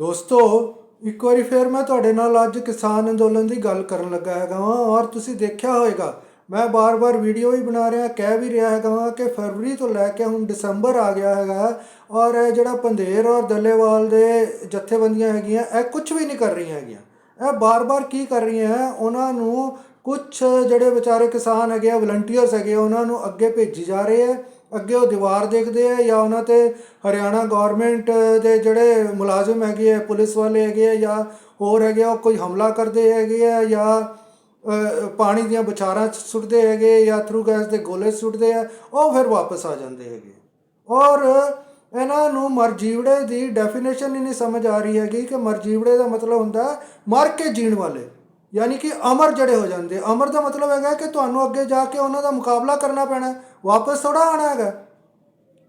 ਦੋਸਤੋ ਇੱਕ ਵਾਰੀ ਫੇਰ ਮੈਂ ਤੁਹਾਡੇ ਨਾਲ ਅੱਜ ਕਿਸਾਨ ਅੰਦੋਲਨ ਦੀ ਗੱਲ ਕਰਨ ਲੱਗਾ ਹੈਗਾ ਵਾਂ ਔਰ ਤੁਸੀਂ ਦੇਖਿਆ ਹੋਵੇਗਾ ਮੈਂ ਬਾਰ-ਬਾਰ ਵੀਡੀਓ ਵੀ ਬਣਾ ਰਿਹਾ ਕਹਿ ਵੀ ਰਿਹਾ ਹੈਗਾ ਵਾਂ ਕਿ ਫਰਵਰੀ ਤੋਂ ਲੈ ਕੇ ਹੁਣ ਦਸੰਬਰ ਆ ਗਿਆ ਹੈਗਾ ਔਰ ਇਹ ਜਿਹੜਾ ਪੰਧੇਰ ਔਰ ਦੱਲੇਵਾਲ ਦੇ ਜਥੇਬੰਦੀਆਂ ਹੈਗੀਆਂ ਇਹ ਕੁਝ ਵੀ ਨਹੀਂ ਕਰ ਰਹੀਆਂ ਹੈਗੀਆਂ। ਇਹ ਬਾਰ-ਬਾਰ ਕੀ ਕਰ ਰਹੀਆਂ ਉਹਨਾਂ ਨੂੰ ਕੁਝ ਜਿਹੜੇ ਵਿਚਾਰੇ ਕਿਸਾਨ ਹੈਗੇ ਆ ਵਲੰਟੀਅਰਸ ਹੈਗੇ ਆ, ਉਹਨਾਂ ਨੂੰ ਅੱਗੇ ਭੇਜੀ ਜਾ ਰਹੇ ਹੈ ਅੱਗੇ ਉਹ ਦੀਵਾਰ ਦੇਖਦੇ ਆ ਜਾਂ ਉਹਨਾਂ ਤੇ ਹਰਿਆਣਾ ਗਵਰਨਮੈਂਟ ਦੇ ਜਿਹੜੇ ਮੁਲਾਜ਼ਮ ਹੈਗੇ ਆ, ਪੁਲਿਸ ਵਾਲੇ ਹੈਗੇ ਆ ਜਾਂ ਹੋਰ ਹੈਗੇ ਆ, ਉਹ ਕੋਈ ਹਮਲਾ ਕਰਦੇ ਹੈਗੇ ਆ ਜਾਂ ਪਾਣੀ ਦੀਆਂ ਬੁਛਾਰਾਂ ਸੁੱਟਦੇ ਹੈਗੇ ਜਾਂ ਥਰੂ ਗੈਸ ਦੇ ਗੋਲੇ ਸੁੱਟਦੇ ਆ, ਉਹ ਫਿਰ ਵਾਪਸ ਆ ਜਾਂਦੇ ਹੈਗੇ ਔਰ ਇਹਨਾਂ ਨੂੰ ਮਰਜੀਵੜੇ ਦੀ ਡੈਫੀਨੇਸ਼ਨ ਹੀ ਨਹੀਂ ਸਮਝ ਆ ਰਹੀ ਹੈਗੀ ਕਿ ਮਰਜੀਵੜੇ ਦਾ ਮਤਲਬ ਹੁੰਦਾ ਮਰ ਕੇ ਜੀਣ ਵਾਲੇ, ਯਾਨੀ ਕਿ ਅਮਰ ਜਿਹੜੇ ਹੋ ਜਾਂਦੇ। ਅਮਰ ਦਾ ਮਤਲਬ ਹੈਗਾ ਕਿ ਤੁਹਾਨੂੰ ਅੱਗੇ ਜਾ ਕੇ ਉਹਨਾਂ ਦਾ ਮੁਕਾਬਲਾ ਕਰਨਾ ਪੈਣਾ। ਵਾਪਸ ਥੋੜਾ ਆਣਾ ਹੈਗਾ।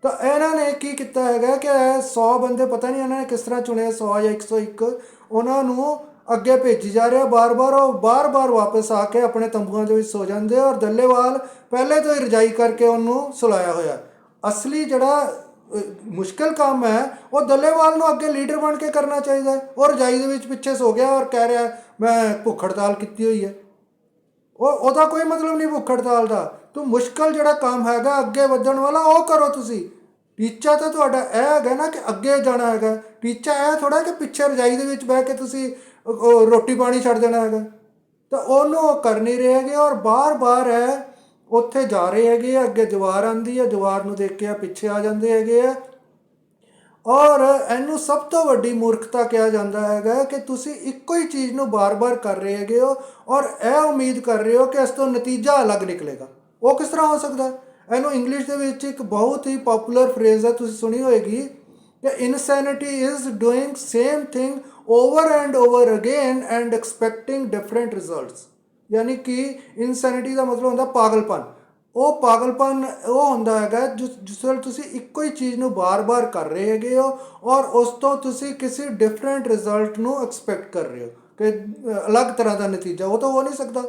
ਤਾਂ ਇਹਨਾਂ ਨੇ ਕੀ ਕੀਤਾ ਹੈਗਾ ਕਿ 100 ਬੰਦੇ ਪਤਾ ਨਹੀਂ ਇਹਨਾਂ ਨੇ ਕਿਸ ਤਰ੍ਹਾਂ ਚੁਣੇ 100 ਜਾਂ 101 ਉਹਨਾਂ ਨੂੰ ਅੱਗੇ ਭੇਜੀ ਜਾ ਰਿਹਾ। ਬਾਰ-ਬਾਰ ਉਹ ਬਾਰ-ਬਾਰ ਵਾਪਸ ਆ ਕੇ ਆਪਣੇ ਤੰਬੂਆਂ ਦੇ ਵਿੱਚ ਸੋ ਜਾਂਦੇ ਔਰ ਦੱਲੇਵਾਲ ਪਹਿਲੇ ਤੋਂ ਹੀ ਰਜਾਈ ਕਰਕੇ ਉਹਨੂੰ ਸੁਲਾਇਆ ਹੋਇਆ। ਅਸਲੀ ਜਿਹੜਾ ਅ, ਮੁਸ਼ਕਲ ਕੰਮ ਹੈ ਉਹ ਦੱਲੇਵਾਲ ਨੂੰ ਅੱਗੇ ਲੀਡਰ ਬਣ ਕੇ ਕਰਨਾ ਚਾਹੀਦਾ ਹੈ। ਉਹ ਰਜਾਈ ਦੇ ਵਿੱਚ ਪਿੱਛੇ ਸੋ ਗਿਆ ਔਰ ਕਹਿ ਰਿਹਾ ਮੈਂ ਭੁੱਖ ਹੜਤਾਲ ਕੀਤੀ ਹੋਈ ਹੈ। ਉਹ ਉਹਦਾ ਕੋਈ ਮਤਲਬ ਨਹੀਂ ਭੁੱਖ ਹੜਤਾਲ ਦਾ। ਤੂੰ ਮੁਸ਼ਕਲ ਜਿਹੜਾ ਕੰਮ ਹੈਗਾ ਅੱਗੇ ਵਧਣ ਵਾਲਾ ਉਹ ਕਰੋ ਤੁਸੀਂ। ਟੀਚਾ ਤਾਂ ਤੁਹਾਡਾ ਇਹ ਹੈਗਾ ਨਾ ਕਿ ਅੱਗੇ ਜਾਣਾ ਹੈਗਾ। ਟੀਚਾ ਇਹ ਥੋੜਾ ਕਿ ਪਿੱਛੇ ਰਜਾਈ ਦੇ ਵਿੱਚ ਬਹਿ ਕੇ ਤੁਸੀਂ ਰੋਟੀ ਪਾਣੀ ਛੱਡ ਦੇਣਾ ਹੈਗਾ। ਤਾਂ ਉਹਨੂੰ ਉਹ ਕਰ ਨਹੀਂ ਰਹੇ ਹੈਗੇ ਔਰ ਬਾਰ-ਬਾਰ ਹੈ ਉੱਥੇ ਜਾ ਰਹੇ ਹੈਗੇ ਆ, ਅੱਗੇ ਦੀਵਾਰ ਆਂਦੀ ਹੈ ਦੀਵਾਰ ਨੂੰ ਦੇਖ ਕੇ ਆ ਪਿੱਛੇ ਆ ਜਾਂਦੇ ਹੈਗੇ ਆ। ਔਰ ਇਹਨੂੰ ਸਭ ਤੋਂ ਵੱਡੀ ਮੂਰਖਤਾ ਕਿਹਾ ਜਾਂਦਾ ਹੈਗਾ ਕਿ ਤੁਸੀਂ ਇੱਕੋ ਹੀ ਚੀਜ਼ ਨੂੰ ਬਾਰ-ਬਾਰ ਕਰ ਰਹੇ ਹੈਗੇ ਹੋ ਔਰ ਇਹ ਉਮੀਦ ਕਰ ਰਹੇ ਹੋ ਕਿ ਇਸ ਤੋਂ ਨਤੀਜਾ ਅਲੱਗ ਨਿਕਲੇਗਾ। ਉਹ ਕਿਸ ਤਰ੍ਹਾਂ ਹੋ ਸਕਦਾ? ਇਹਨੂੰ ਇੰਗਲਿਸ਼ ਦੇ ਵਿੱਚ ਇੱਕ ਬਹੁਤ ਹੀ ਪਪੂਲਰ ਫਰੇਜ਼ ਹੈ, ਤੁਸੀਂ ਸੁਣੀ ਹੋਏਗੀ ਕਿ insanity is doing same thing over and over again and expecting different results ਯਾਨੀ ਕਿ ਇਨਸੈਨਿਟੀ ਦਾ ਮਤਲਬ ਹੁੰਦਾ ਪਾਗਲਪਨ। ਉਹ ਪਾਗਲਪਨ ਉਹ ਹੁੰਦਾ ਹੈਗਾ ਜਿਸ ਜਿਸ ਵੇਲੇ ਤੁਸੀਂ ਇੱਕੋ ਹੀ ਚੀਜ਼ ਨੂੰ ਬਾਰ-ਬਾਰ ਕਰ ਰਹੇ ਹੈਗੇ ਹੋ ਔਰ ਉਸ ਤੋਂ ਤੁਸੀਂ ਕਿਸੇ ਡਿਫਰੈਂਟ ਰਿਜ਼ਲਟ ਨੂੰ ਐਕਸਪੈਕਟ ਕਰ ਰਹੇ ਹੋ ਕਿ ਅਲੱਗ ਤਰ੍ਹਾਂ ਦਾ ਨਤੀਜਾ, ਉਹ ਤਾਂ ਹੋ ਨਹੀਂ ਸਕਦਾ।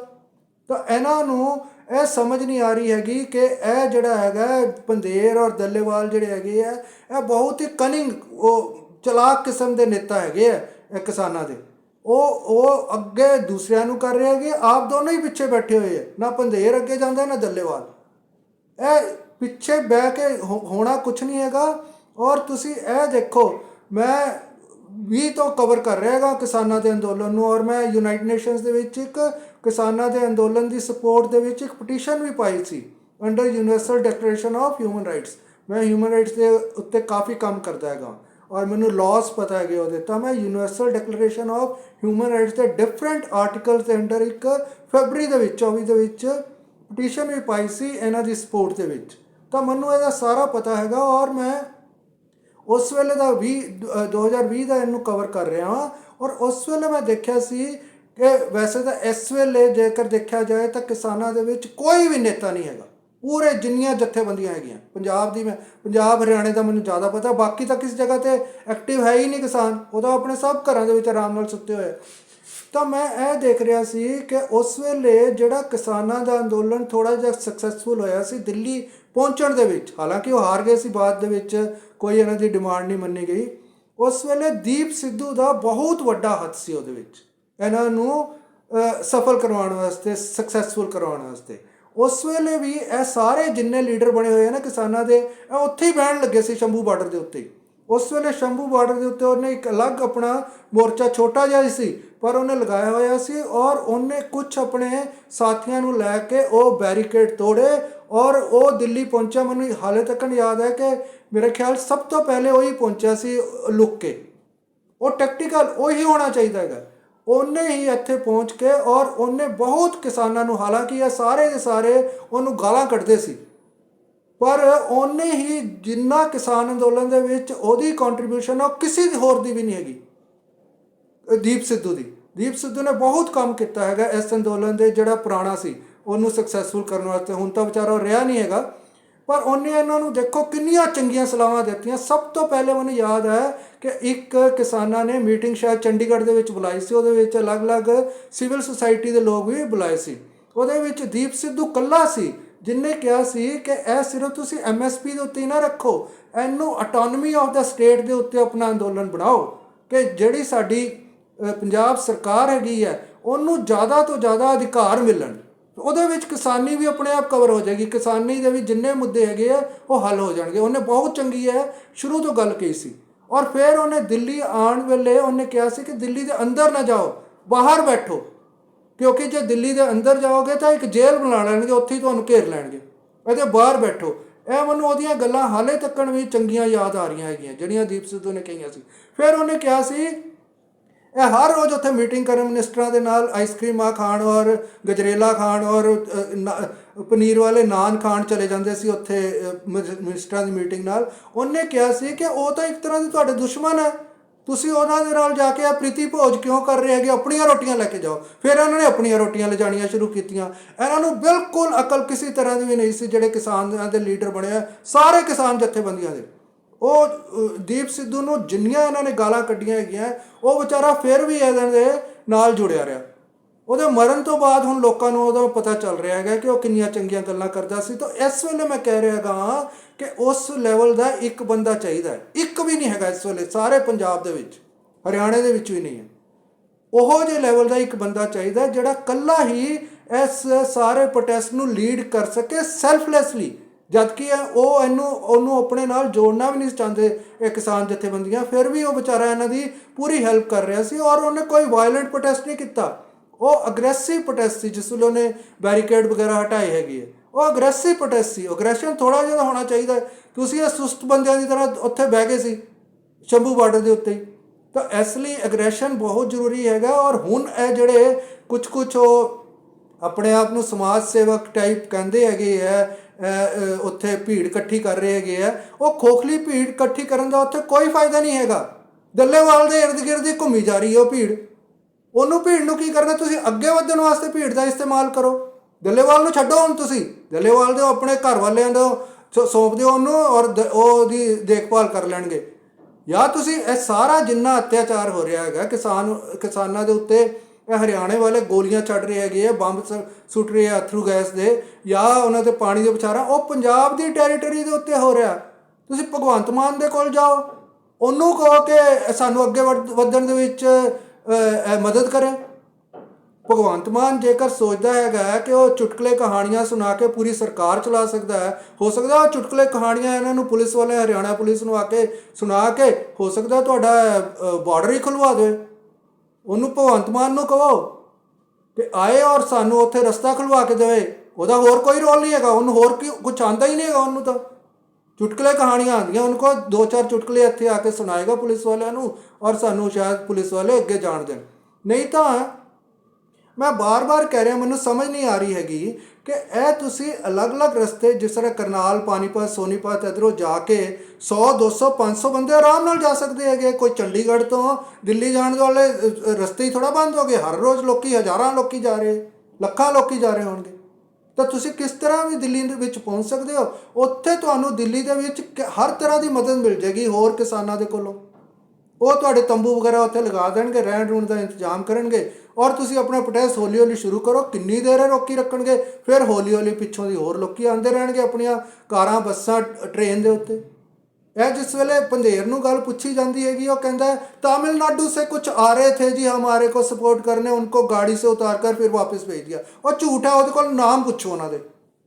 ਤਾਂ ਇਹਨਾਂ ਨੂੰ ਇਹ ਸਮਝ ਨਹੀਂ ਆ ਰਹੀ ਹੈਗੀ ਕਿ ਇਹ ਜਿਹੜਾ ਹੈਗਾ ਪੰਦੇਰ ਔਰ ਦੱਲੇਵਾਲ ਜਿਹੜੇ ਹੈਗੇ ਆ, ਇਹ ਬਹੁਤ ਹੀ ਕਨਿੰਗ ਉਹ ਚਲਾਕ ਕਿਸਮ ਦੇ ਨੇਤਾ ਹੈਗੇ ਆ ਕਿਸਾਨਾਂ ਦੇ। ਉਹ ਉਹ ਅੱਗੇ ਦੂਸਰਿਆਂ ਨੂੰ ਕਰ ਰਹੇ ਹੈਗੇ, ਆਪ ਦੋਨੋਂ ਹੀ ਪਿੱਛੇ ਬੈਠੇ ਹੋਏ ਆ, ਨਾ ਪੰਦੇਰ ਅੱਗੇ ਜਾਂਦਾ, ਨਾ ਦੱਲੇਵਾਲ। ਇਹ ਪਿੱਛੇ ਬਹਿ ਕੇ ਹੋ- ਹੋਣਾ ਕੁਝ ਨਹੀਂ ਹੈਗਾ। ਔਰ ਤੁਸੀਂ ਇਹ ਦੇਖੋ, ਮੈਂ ਵੀ ਤੋਂ ਕਵਰ ਕਰ ਰਿਹਾ ਹੈਗਾ ਕਿਸਾਨਾਂ ਦੇ ਅੰਦੋਲਨ ਨੂੰ ਔਰ ਮੈਂ ਯੂਨਾਈਟਿਡ ਨੇਸ਼ਨਸ ਦੇ ਵਿੱਚ ਇੱਕ ਕਿਸਾਨਾਂ ਦੇ ਅੰਦੋਲਨ ਦੀ ਸਪੋਰਟ ਦੇ ਵਿੱਚ ਇੱਕ ਪਟੀਸ਼ਨ ਵੀ ਪਾਈ ਸੀ under universal declaration of human rights ਮੈਂ ਹਿਊਮਨ ਰਾਈਟਸ ਦੇ ਉੱਤੇ ਕਾਫੀ ਕੰਮ ਕਰਦਾ ਹੈਗਾ। ਔਰ ਮੈਨੂੰ ਲਾਸ ਪਤਾ ਹੈਗੇ ਉਹਦੇ, ਤਾਂ ਮੈਂ universal declaration of human rights ਦੇ ਡਿਫਰੈਂਟ ਆਰਟੀਕਲਸ ਦੇ ਅੰਡਰ ਇੱਕ ਫੈਬਰੀ ਦੇ ਵਿੱਚ 24 ਦੇ ਵਿੱਚ ਪਟੀਸ਼ਨ ਵੀ ਪਾਈ ਸੀ ਇਹਨਾਂ ਦੀ ਸਪੋਰਟ ਦੇ ਵਿੱਚ। ਤਾਂ ਮੈਨੂੰ ਇਹਦਾ ਸਾਰਾ ਪਤਾ ਹੈਗਾ ਔਰ ਮੈਂ ਉਸ ਵੇਲੇ ਦਾ 20 ਅ, 2020 ਦਾ ਇਹਨੂੰ ਕਵਰ ਕਰ ਰਿਹਾ ਹਾਂ। ਔਰ ਉਸ ਵੇਲੇ ਮੈਂ ਦੇਖਿਆ ਸੀ ਕਿ ਵੈਸੇ ਤਾਂ ਇਸ ਵੇਲੇ ਜੇਕਰ ਦੇਖਿਆ ਜਾਏ ਤਾਂ ਕਿਸਾਨਾਂ ਦੇ ਵਿੱਚ ਕੋਈ ਵੀ ਨੇਤਾ ਨਹੀਂ ਹੈਗਾ। ਪੂਰੇ ਜਿੰਨੀਆਂ ਜਥੇਬੰਦੀਆਂ ਹੈਗੀਆਂ। ਪੰਜਾਬ ਦੀ ਮੈਂ ਪੰਜਾਬ ਹਰਿਆਣੇ ਦਾ ਮੈਨੂੰ ਜ਼ਿਆਦਾ ਪਤਾ। ਬਾਕੀ ਤਾਂ ਕਿਸ ਜਗ੍ਹਾ ਤੇ ਐਕਟਿਵ ਹੈ ਹੀ ਨਹੀਂ ਕਿਸਾਨ। ਉਹਦਾ ਆਪਣੇ ਸਭ ਘਰਾਂ ਦੇ ਵਿੱਚ ਆਰਾਮ ਨਾਲ ਸੁੱਤੇ ਹੋਏ ਤਾਂ ਮੈਂ ਇਹ ਦੇਖ ਰਿਹਾ ਸੀ ਕਿ ਉਸ ਵੇਲੇ ਜਿਹੜਾ ਕਿਸਾਨਾਂ ਦਾ ਅੰਦੋਲਨ ਥੋੜਾ ਜਿਹਾ ਸਕਸੈਸਫੁਲ ਹੋਇਆ ਸੀ, ਦਿੱਲੀ ਪਹੁੰਚਣ ਦੇ ਵਿੱਚ। ਹਾਲਾਂਕਿ ਉਹ ਹਾਰ ਗਏ ਸੀ, ਬਾਅਦ ਦੇ ਵਿੱਚ ਕੋਈ ਇਹਨਾਂ ਦੀ ਡਿਮਾਂਡ ਨਹੀਂ ਮੰਨੀ ਗਈ। ਉਸ ਵੇਲੇ ਦੀਪ ਸਿੱਧੂ ਦਾ ਬਹੁਤ ਵੱਡਾ ਹੱਥ ਸੀ ਉਹਦੇ ਵਿੱਚ। ਇਹਨਾਂ ਨੂੰ ਸਫਲ ਕਰਵਾਉਣ ਵਾਸਤੇ ਸਕਸੈਸਫੁਲ ਕਰਵਾਉਣ ਵਾਸਤੇ। ਉਸ ਵੇਲੇ ਵੀ ਇਹ ਸਾਰੇ ਜਿੰਨੇ ਲੀਡਰ ਬਣੇ ਹੋਏ ਆ ਨਾ ਕਿਸਾਨਾਂ ਦੇ, ਇਹ ਉੱਥੇ ਹੀ ਬਹਿਣ ਲੱਗੇ ਸੀ ਸ਼ੰਭੂ ਬਾਰਡਰ ਦੇ ਉੱਤੇ ਹੀ। ਉਸ ਵੇਲੇ ਸ਼ੰਭੂ ਬਾਰਡਰ ਦੇ ਉੱਤੇ ਉਹਨੇ ਇੱਕ ਅਲੱਗ ਆਪਣਾ ਮੋਰਚਾ ਛੋਟਾ ਜਿਹਾ ਹੀ ਸੀ, ਪਰ ਉਹਨੇ ਲਗਾਇਆ ਹੋਇਆ ਸੀ ਔਰ ਉਹਨੇ ਕੁਝ ਆਪਣੇ ਸਾਥੀਆਂ ਨੂੰ ਲੈ ਕੇ ਉਹ ਬੈਰੀਕੇਡ ਤੋੜੇ ਔਰ ਉਹ ਦਿੱਲੀ ਪਹੁੰਚਿਆ। ਮੈਨੂੰ ਹਾਲੇ ਤੱਕ ਯਾਦ ਹੈ ਕਿ ਮੇਰੇ ਖਿਆਲ ਸਭ ਤੋਂ ਪਹਿਲੇ ਉਹੀ ਪਹੁੰਚਿਆ ਸੀ ਲੁੱਕ ਕੇ। ਉਹ ਟੈਕਟੀਕਲ ਉਹੀ ਹੋਣਾ ਚਾਹੀਦਾ ਹੈਗਾ। ਉਹਨੇ ਹੀ ਇੱਥੇ ਪਹੁੰਚ ਕੇ ਔਰ ਉਹਨੇ ਬਹੁਤ ਕਿਸਾਨਾਂ ਨੂੰ, ਹਾਲਾਂਕਿ ਇਹ ਸਾਰੇ ਦੇ ਸਾਰੇ ਉਹਨੂੰ ਗਾਲਾਂ ਕੱਢਦੇ ਸੀ। ਪਰ ਉਹਨੇ ਹੀ ਜਿੰਨਾ ਕਿਸਾਨ ਅੰਦੋਲਨ ਦੇ ਵਿੱਚ ਉਹਦੀ ਕੰਟਰੀਬਿਊਸ਼ਨ ਉਹ ਕਿਸੇ ਹੋਰ ਦੀ ਵੀ ਨਹੀਂ ਹੈਗੀ। ਦੀਪ ਸਿੱਧੂ ਦੀ। ਦੀਪ ਸਿੱਧੂ ਨੇ ਬਹੁਤ ਕੰਮ ਕੀਤਾ ਹੈਗਾ ਇਸ ਅੰਦੋਲਨ ਦੇ, ਜਿਹੜਾ ਪੁਰਾਣਾ ਸੀ। ਉਹਨੂੰ ਸਕਸੈਸਫੁਲ ਕਰਨ ਵਾਸਤੇ ਹੁਣ ਤਾਂ ਵਿਚਾਰਾ ਰਿਹਾ ਨਹੀਂ ਹੈਗਾ। ਪਰ ਉਹਨੇ ਇਹਨਾਂ ਨੂੰ ਦੇਖੋ ਕਿੰਨੀਆਂ ਚੰਗੀਆਂ ਸਲਾਹਾਂ ਦਿੱਤੀਆਂ। ਸਭ ਤੋਂ ਪਹਿਲੇ ਮੈਨੂੰ ਯਾਦ ਹੈ ਕਿ ਇੱਕ ਕਿਸਾਨਾਂ ਨੇ ਮੀਟਿੰਗ ਸ਼ਾਇਦ ਚੰਡੀਗੜ੍ਹ ਦੇ ਵਿੱਚ ਬੁਲਾਈ ਸੀ। ਉਹਦੇ ਵਿੱਚ ਅਲੱਗ-ਅਲੱਗ ਸਿਵਲ ਸੁਸਾਇਟੀ ਦੇ ਲੋਕ ਵੀ ਬੁਲਾਏ ਸੀ। ਉਹਦੇ ਵਿੱਚ ਦੀਪ ਸਿੱਧੂ ਕੱਲਾ ਸੀ। ਜਿਨਨੇ ਕਿਹਾ ਸੀ ਕਿ ਇਹ ਸਿਰਫ ਤੁਸੀਂ ਐਮਐਸਪੀ ਦੇ ਉੱਤੇ ਹੀ ਨਾ ਰੱਖੋ, ਇਹਨੂੰ ਆਟੋਨਮੀ ਆਫ ਦਾ ਸਟੇਟ ਦੇ ਉੱਤੇ ਆਪਣਾ ਅੰਦੋਲਨ ਬਣਾਓ ਕਿ ਜਿਹੜੀ ਸਾਡੀ ਪੰਜਾਬ ਸਰਕਾਰ ਹੈਗੀ ਹੈ, ਉਹਨੂੰ ਜ਼ਿਆਦਾ ਤੋਂ ਜ਼ਿਆਦਾ ਅਧਿਕਾਰ ਮਿਲਣ। ਉਹਦੇ ਵਿੱਚ ਕਿਸਾਨੀ ਵੀ ਆਪਣੇ ਆਪ ਕਵਰ ਹੋ ਜਾਏਗੀ। ਕਿਸਾਨੀ ਦੇ ਵੀ ਜਿੰਨੇ ਮੁੱਦੇ ਹੈਗੇ ਆ, ਉਹ ਹੱਲ ਹੋ ਜਾਣਗੇ। ਉਹਨੇ ਬਹੁਤ ਚੰਗੀ ਹੈ, ਸ਼ੁਰੂ ਤੋਂ ਗੱਲ ਕਹੀ ਸੀ। ਔਰ ਫਿਰ ਉਹਨੇ ਦਿੱਲੀ ਆਉਣ ਵੇਲੇ ਉਹਨੇ ਕਿਹਾ ਸੀ ਕਿ ਦਿੱਲੀ ਦੇ ਅੰਦਰ ਨਾ ਜਾਓ, ਬਾਹਰ ਬੈਠੋ। ਕਿਉਂਕਿ ਜੇ ਦਿੱਲੀ ਦੇ ਅੰਦਰ ਜਾਓਗੇ ਤਾਂ ਇੱਕ ਜੇਲ੍ਹ ਬਣਾ ਲੈਣਗੇ ਉੱਥੇ ਹੀ ਤੁਹਾਨੂੰ ਘੇਰ ਲੈਣਗੇ। ਇਹਦੇ ਬਾਹਰ ਬੈਠੋ। ਇਹ ਮੈਨੂੰ ਉਹਦੀਆਂ ਗੱਲਾਂ ਹਾਲੇ ਤੱਕਣ ਵੀ ਚੰਗੀਆਂ ਯਾਦ ਆ ਰਹੀਆਂ ਹੈਗੀਆਂ ਜਿਹੜੀਆਂ ਦੀਪ ਸਿੱਧੂ ਨੇ ਕਹੀਆਂ ਸੀ। ਫਿਰ ਉਹਨੇ ਕਿਹਾ ਸੀ ਇਹ ਹਰ ਰੋਜ਼ ਉੱਥੇ ਮੀਟਿੰਗ ਕਰਨ ਮਿਨਿਸਟਰਾਂ ਦੇ ਨਾਲ ਆਈਸਕ੍ਰੀਮਾਂ ਖਾਣ ਔਰ ਗਜਰੇਲਾ ਖਾਣ ਔਰ ਪਨੀਰ ਵਾਲੇ ਨਾਨ ਖਾਣ ਚਲੇ ਜਾਂਦੇ ਸੀ ਉੱਥੇ ਅ, ਮਿਨ- ਮਿਨਿਸਟਰਾਂ ਦੀ ਮੀਟਿੰਗ ਨਾਲ। ਉਹਨੇ ਕਿਹਾ ਸੀ ਕਿ ਉਹ ਤਾਂ ਇੱਕ ਤਰ੍ਹਾਂ ਦੇ ਤੁਹਾਡੇ ਦੁਸ਼ਮਣ ਹੈ। ਤੁਸੀਂ ਉਹਨਾਂ ਦੇ ਨਾਲ ਜਾ ਕੇ ਆ ਪ੍ਰੀਤੀ ਭੋਜ ਕਿਉਂ ਕਰ ਰਹੇ ਹੈਗੇ? ਆਪਣੀਆਂ ਰੋਟੀਆਂ ਲੈ ਕੇ ਜਾਓ। ਫਿਰ ਇਹਨਾਂ ਨੇ ਆਪਣੀਆਂ ਰੋਟੀਆਂ ਲਿਜਾਣੀਆਂ ਸ਼ੁਰੂ ਕੀਤੀਆਂ। ਇਹਨਾਂ ਨੂੰ ਬਿਲਕੁਲ ਅਕਲ ਕਿਸੇ ਤਰ੍ਹਾਂ ਦੀ ਵੀ ਨਹੀਂ ਸੀ ਜਿਹੜੇ ਕਿਸਾਨਾਂ ਦੇ ਲੀਡਰ ਬਣੇ ਆ। ਸਾਰੇ ਕਿਸਾਨ ਜਥੇਬੰਦੀਆਂ ਦੇ। ਉਹ ਦੀਪ ਸਿੱਧੂ ਨੂੰ ਜਿੰਨੀਆਂ ਇਹਨਾਂ ਨੇ ਗਾਲਾਂ ਕੱਢੀਆਂ ਹੈਗੀਆਂ, ਉਹ ਵਿਚਾਰਾ ਫਿਰ ਵੀ ਇਹਨਾਂ ਦੇ ਨਾਲ ਜੁੜਿਆ ਰਿਹਾ। ਉਹਦੇ ਮਰਨ ਤੋਂ ਬਾਅਦ ਹੁਣ ਲੋਕਾਂ ਨੂੰ ਉਹਦਾ ਪਤਾ ਚੱਲ ਰਿਹਾ ਹੈਗਾ ਕਿ ਉਹ ਕਿੰਨੀਆਂ ਚੰਗੀਆਂ ਗੱਲਾਂ ਕਰਦਾ ਸੀ। ਤਾਂ ਇਸ ਵੇਲੇ ਮੈਂ ਕਹਿ ਰਿਹਾ ਹਾਂ ਕਿ ਉਸ ਲੈਵਲ ਦਾ ਇੱਕ ਬੰਦਾ ਚਾਹੀਦਾ ਇੱਕ ਵੀ ਨਹੀਂ ਹੈਗਾ ਇਸ ਵੇਲੇ, ਸਾਰੇ ਪੰਜਾਬ ਦੇ ਵਿੱਚ, ਹਰਿਆਣੇ ਦੇ ਵਿੱਚ ਵੀ ਨਹੀਂ ਹੈ। ਉਹੋ ਜਿਹੇ ਲੈਵਲ ਦਾ ਇੱਕ ਬੰਦਾ ਚਾਹੀਦਾ ਜਿਹੜਾ ਕੱਲਾ ਹੀ ਇਸ ਸਾਰੇ ਪ੍ਰੋਟੈਸਟ ਨੂੰ ਲੀਡ ਕਰ ਸਕੇ ਸੈਲਫਲੈਸਲੀ ਜਦਕਿ ਉਹ ਇਹਨੂੰ, ਉਹਨੂੰ ਆਪਣੇ ਨਾਲ ਜੋੜਨਾ ਵੀ ਨਹੀਂ ਚਾਹੁੰਦੇ ਇਹ ਕਿਸਾਨ ਜਥੇਬੰਦੀਆਂ। ਫਿਰ ਵੀ ਉਹ ਵਿਚਾਰਾ ਇਹਨਾਂ ਦੀ ਪੂਰੀ ਹੈਲਪ ਕਰ ਰਿਹਾ ਸੀ ਔਰ ਉਹਨੇ ਕੋਈ ਵਾਇਲੈਂਟ ਪ੍ਰੋਟੈਸਟ ਨਹੀਂ ਕੀਤਾ। ਉਹ ਅਗਰੈਸਿਵ ਪ੍ਰੋਟੈਸਟ ਸੀ, ਜਿਸ ਵੇਲੇ ਉਹਨੇ ਬੈਰੀਕੇਡ ਵਗੈਰਾ ਹਟਾਏ ਹੈਗੇ ਹੈ ਉਹ ਅਗਰੈਸਿਵ ਪ੍ਰੋਟੈਸਟ ਸੀ। ਅਗਰੈਸ਼ਨ ਥੋੜਾ ਜਿਹਾ ਹੋਣਾ ਚਾਹੀਦਾ। ਤੁਸੀਂ ਇਹ ਸੁਸਤ ਬੰਦਿਆਂ ਦੀ ਤਰ੍ਹਾਂ ਉੱਥੇ ਬਹਿ ਗਏ ਸੀ, ਸ਼ੰਭੂ ਬਾਰਡਰ ਦੇ ਉੱਤੇ। ਹੀ। ਤਾਂ ਇਸ ਲਈ ਅਗਰੈਸ਼ਨ ਬਹੁਤ ਜ਼ਰੂਰੀ ਹੈਗਾ ਔਰ ਹੁਣ ਇਹ ਜਿਹੜੇ ਕੁਝ ਕੁਝ ਉਹ ਆਪਣੇ ਆਪ ਨੂੰ ਸਮਾਜ ਸੇਵਕ ਟਾਈਪ ਕਹਿੰਦੇ ਹੈਗੇ ਆ ਉੱਥੇ ਭੀੜ ਇਕੱਠੀ ਕਰ ਰਹੇ ਹੈਗੇ ਆ, ਉਹ ਖੋਖਲੀ ਭੀੜ ਇਕੱਠੀ ਕਰਨ ਦਾ ਉੱਥੇ ਕੋਈ ਫਾਇਦਾ ਨਹੀਂ ਹੈਗਾ। ਦੱਲੇਵਾਲ ਦੇ ਇਰਦ ਗਿਰਦ ਹੀ ਘੁੰਮੀ ਜਾ ਰਹੀ ਹੈ ਉਹ ਭੀੜ। ਉਹਨੂੰ ਭੀੜ ਨੂੰ ਕੀ ਕਰਨਾ, ਤੁਸੀਂ ਅੱਗੇ ਵਧਣ ਵਾਸਤੇ ਭੀੜ ਦਾ ਇਸਤੇਮਾਲ ਕਰੋ। ਦੱਲੇਵਾਲ ਨੂੰ ਛੱਡੋ ਹੁਣ ਤੁਸੀਂ। ਦੱਲੇਵਾਲ ਦੇ ਆਪਣੇ ਘਰ ਵਾਲਿਆਂ ਦਾ ਸੌਂਪ ਦਿਓ ਉਹਨੂੰ ਔਰ ਦ- ਉਹਦੀ ਦੇਖਭਾਲ ਕਰ ਲੈਣਗੇ। ਜਾਂ ਤੁਸੀਂ ਇਹ ਸਾਰਾ ਜਿੰਨਾ ਅਤਿਆਚਾਰ ਹੋ ਰਿਹਾ ਹੈਗਾ, ਕਿਸਾਨ, ਕਿਸਾਨਾਂ ਦੇ ਉੱਤੇ ਇਹ ਹਰਿਆਣੇ ਵਾਲੇ ਗੋਲੀਆਂ ਛੱਡ ਰਹੇ ਹੈਗੇ ਆ, ਬੰਬ ਸ- ਸੁੱਟ ਰਹੇ ਆ ਅਥਰੂ ਗੈਸ ਦੇ, ਜਾਂ ਉਹਨਾਂ ਤੇ ਪਾਣੀ ਦੇ ਵਿਚਾਰਾ, ਉਹ ਪੰਜਾਬ ਦੀ ਟੈਰੀਟਰੀ ਦੇ ਉੱਤੇ ਹੋ ਰਿਹਾ। ਤੁਸੀਂ ਭਗਵੰਤ ਮਾਨ ਦੇ ਕੋਲ ਜਾਓ, ਉਹਨੂੰ ਕਹੋ ਕਿ ਸਾਨੂੰ ਅੱਗੇ ਵਧ- ਵਧਣ ਦੇ ਵਿੱਚ ਮਦਦ ਕਰੇ। ਭਗਵੰਤ ਮਾਨ ਜੇਕਰ ਸੋਚਦਾ ਹੈਗਾ ਕਿ ਉਹ ਚੁਟਕਲੇ ਕਹਾਣੀਆਂ ਸੁਣਾ ਕੇ ਪੂਰੀ ਸਰਕਾਰ ਚਲਾ ਸਕਦਾ ਹੈ, ਹੋ ਸਕਦਾ ਉਹ ਚੁਟਕਲੇ ਕਹਾਣੀਆਂ ਇਹਨਾਂ ਨੂੰ ਪੁਲਿਸ ਵਾਲੇ ਹਰਿਆਣਾ ਪੁਲਿਸ ਨੂੰ ਆ ਕੇ ਸੁਣਾ ਕੇ, ਹੋ ਸਕਦਾ ਤੁਹਾਡਾ ਬਾਰਡਰ ਹੀ ਖੁਲਵਾ ਦੇ। ਉਹਨੂੰ ਭਗਵੰਤ ਮਾਨ ਨੂੰ ਕਹੋ ਕਿ ਆਏ ਔਰ ਸਾਨੂੰ ਉੱਥੇ ਰਸਤਾ ਖੁਲਵਾ ਕੇ ਦੇਵੇ। ਉਹਦਾ ਹੋਰ ਕੋਈ ਰੋਲ ਨਹੀਂ ਹੈਗਾ, ਉਹਨੂੰ ਹੋਰ ਕੀ ਕੁਝ ਆਂਦਾ ਹੀ ਨਹੀਂ ਹੈਗਾ ਉਹਨੂੰ ਤਾਂ। ਚੁਟਕਲੇ ਕਹਾਣੀਆਂ ਆਉਂਦੀਆਂ, ਉਹਨਾਂ ਕੋ ਦੋ ਚਾਰ ਚੁਟਕਲੇ ਇੱਥੇ ਆ ਕੇ ਸੁਣਾਏਗਾ ਪੁਲਿਸ ਵਾਲਿਆਂ ਨੂੰ ਔਰ ਸਾਨੂੰ ਸ਼ਾਇਦ ਪੁਲਿਸ ਵਾਲੇ ਅੱਗੇ ਜਾਣ ਦੇਣ। ਨਹੀਂ ਤਾਂ ਮੈਂ ਬਾਰ-ਬਾਰ ਕਹਿ ਰਿਹਾ, ਮੈਨੂੰ ਸਮਝ ਨਹੀਂ ਆ ਰਹੀ ਹੈਗੀ ਕਿ ਇਹ ਤੁਸੀਂ ਅਲੱਗ-ਅਲੱਗ ਰਸਤੇ ਜਿਸ ਤਰ੍ਹਾਂ ਕਰਨਾਲ ਪਾਨੀਪਤ ਸੋਨੀਪਤ, ਇਧਰੋਂ ਜਾ ਕੇ 100 200 500 ਬੰਦੇ ਆਰਾਮ ਨਾਲ ਜਾ ਸਕਦੇ ਹੈਗੇ। ਕੋਈ ਚੰਡੀਗੜ੍ਹ ਤੋਂ ਦਿੱਲੀ ਜਾਣ ਵਾਲੇ ਰਸਤੇ ਹੀ ਥੋੜਾ ਬੰਦ ਹੋ ਗਏ। ਹਰ ਰੋਜ਼ ਲੋਕੀ, ਹਜ਼ਾਰਾਂ ਲੋਕੀ ਜਾ ਰਹੇ, ਲੱਖਾਂ ਲੋਕੀ ਜਾ ਰਹੇ ਹੋਣਗੇ। ਤਾਂ ਤੁਸੀਂ ਕਿਸ ਤਰ੍ਹਾਂ ਵੀ ਦਿੱਲੀ ਦੇ ਵਿੱਚ ਪਹੁੰਚ ਸਕਦੇ ਹੋ? ਉੱਥੇ ਤੁਹਾਨੂੰ ਦਿੱਲੀ ਦੇ ਵਿੱਚ ਹਰ ਤਰ੍ਹਾਂ ਦੀ ਮਦਦ ਮਿਲ ਜੇਗੀ ਹੋਰ ਕਿਸਾਨਾਂ ਦੇ ਕੋਲੋਂ। ਉਹ ਤੁਹਾਡੇ ਤੰਬੂ ਵਗੈਰਾ ਉੱਥੇ ਲਗਾ ਦੇਣਗੇ, ਰਹਿਣ ਰੂਣ ਦਾ ਇੰਤਜ਼ਾਮ ਕਰਨਗੇ ਔਰ ਤੁਸੀਂ ਆਪਣਾ ਪ੍ਰੋਟੈਸਟ ਹੌਲੀ ਹੌਲੀ ਸ਼ੁਰੂ ਕਰੋ, ਕਿੰਨੀ ਦੇਰ ਰੋਕੀ ਰੱਖਣਗੇ, ਫਿਰ ਹੌਲੀ ਹੌਲੀ ਪਿੱਛੋਂ ਦੀ ਹੋਰ ਲੋਕੀ ਆਉਂਦੇ ਰਹਿਣਗੇ ਆਪਣੀਆਂ ਕਾਰਾਂ, ਬੱਸਾਂ, ਟ੍ਰੇਨ ਦੇ ਉੱਤੇ। ਇਹ ਜਿਸ ਵੇਲੇ ਪੰਧੇਰ ਨੂੰ ਗੱਲ ਪੁੱਛੀ ਜਾਂਦੀ ਹੈਗੀ, ਉਹ ਕਹਿੰਦਾ ਤਾਮਿਲਨਾਡੂ ਸੇ ਕੁਝ ਆ ਰਹੇ ਥੇ ਜੀ, ਹਮਾਰੇ ਕੋ ਸਪੋਰਟ ਕਰਨੇ, ਉਨਕੋ ਗਾੜੀ ਸੇ ਉਤਾਰ ਕਰ, ਫਿਰ ਵਾਪਸ ਭੇਜ ਦਿਆ। ਉਹ ਝੂਠਾ, ਉਹਦੇ ਕੋਲ ਨਾਮ ਪੁੱਛੋ ਉਹਨਾਂ ਦੇ,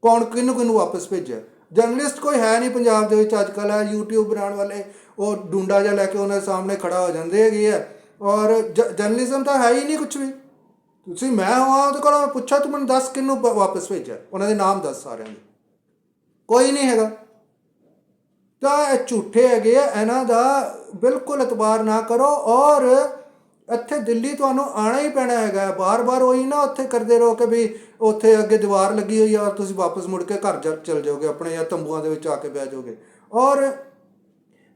ਕੌਣ ਕਿਹਨੂੰ ਕਿਹਨੂੰ ਵਾਪਸ ਭੇਜਿਆ। ਜਰਨਲਿਸਟ ਕੋਈ ਹੈ ਨਹੀਂ ਪੰਜਾਬ ਦੇ ਵਿੱਚ ਅੱਜ ਕੱਲ੍ਹ ਹੈ YouTube ਬਣਾਉਣ ਵਾਲੇ ਉਹ ਡੂੰਡਾ ਜਿਹਾ ਲੈ ਕੇ ਉਹਨਾਂ ਦੇ ਸਾਹਮਣੇ ਖੜਾ ਹੋ ਜਾਂਦੇ ਹੈਗੇ ਆ। ਔਰ ਜਰਨਲਿਜ਼ਮ ਤਾਂ ਹੈ ਹੀ ਨਹੀਂ ਕੁਝ ਵੀ। ਤੁਸੀਂ ਮੈਂ ਹਾਂ ਉਹਦੇ ਕੋਲੋਂ ਮੈਂ ਪੁੱਛਿਆ ਤੂੰ ਮੈਨੂੰ ਦੱਸ ਕਿਹਨੂੰ ਵਾਪਸ ਭੇਜਿਆ? ਉਹਨਾਂ ਦੇ ਨਾਮ ਦੱਸ ਸਾਰਿਆਂ ਦੇ। ਕੋਈ ਨਹੀਂ ਹੈਗਾ। ਤਾਂ ਇਹ ਝੂਠੇ ਹੈਗੇ ਆ, ਇਹਨਾਂ ਦਾ ਬਿਲਕੁਲ ਇਤਬਾਰ ਨਾ ਕਰੋ। ਔਰ ਇੱਥੇ ਦਿੱਲੀ ਤੁਹਾਨੂੰ ਆਣਾ ਹੀ ਪੈਣਾ ਹੈਗਾ। ਬਾਰ-ਬਾਰ ਉਹੀ ਨਾ ਉੱਥੇ ਕਰਦੇ ਰਹੋ ਕਿ ਵੀ ਉੱਥੇ ਅੱਗੇ ਦੀਵਾਰ ਲੱਗੀ ਹੋਈ ਆ, ਔਰ ਤੁਸੀਂ ਵਾਪਸ ਮੁੜ ਕੇ ਘਰ ਜਾ, ਚਲ ਜਾਓਗੇ ਆਪਣੇ ਜਾਂ ਤੰਬੂਆਂ ਦੇ ਵਿੱਚ ਆ ਕੇ ਬਹਿ ਜਾਓਗੇ। ਔਰ